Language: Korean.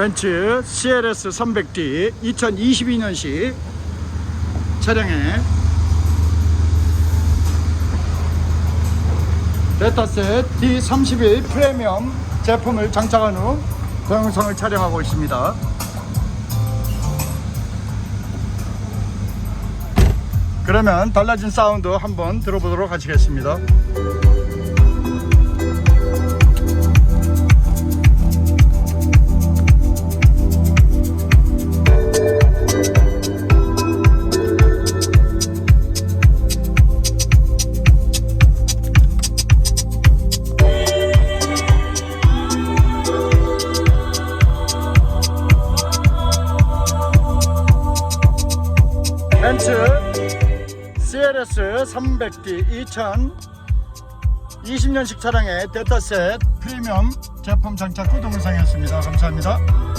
벤츠 CLS 300D 2022년식 차량에 데타셋 D31 프리미엄 제품을 장착한 후 동영상을 촬영하고 있습니다. 그러면 달라진 사운드 한번 들어보도록 하시겠습니다. 벤츠 CLS 300D 2020년식 차량의 데타셋 프리미엄 제품 장착 후 동영상이었습니다. 감사합니다.